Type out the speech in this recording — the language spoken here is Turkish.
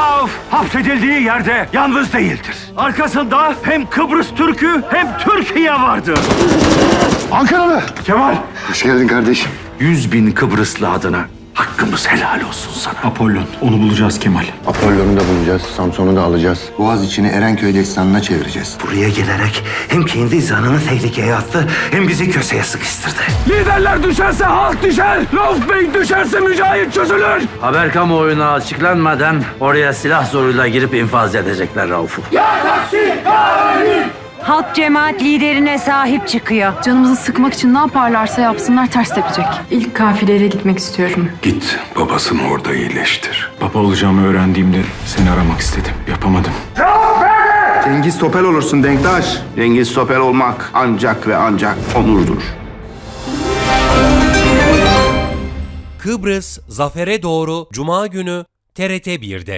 Rauf hapsedildiği yerde yalnız değildir. Arkasında hem Kıbrıs Türk'ü hem Türkiye vardır. Ankaralı. Kemal. Hoş geldin kardeşim. Yüz bin Kıbrıslı adına hakkımız helal olsun sana. Apollon. Onu bulacağız Kemal. Apollon'u da bulacağız, Samson'u da alacağız. Boğaz içini Erenköy destanına çevireceğiz. Buraya gelerek hem kendi canını tehlikeye attı hem bizi köseye sıkıştırdı. Liderler düşerse halk düşer. Rauf Bey düşerse mücahit çözülür. Haber kamuoyuna açıklanmadan oraya silah zoruyla girip infaz edecekler Rauf'u. Halk cemaat liderine sahip çıkıyor. Canımızı sıkmak için ne yaparlarsa yapsınlar ters tepecek. İlk kafileyle gitmek istiyorum. Git babasını orada iyileştir. Baba olacağımı öğrendiğimde seni aramak istedim. Yapamadım. Cengiz Topel olursun Denktaş. Cengiz Topel olmak ancak ve ancak onurdur. Kıbrıs Zafer'e doğru Cuma günü TRT 1'de.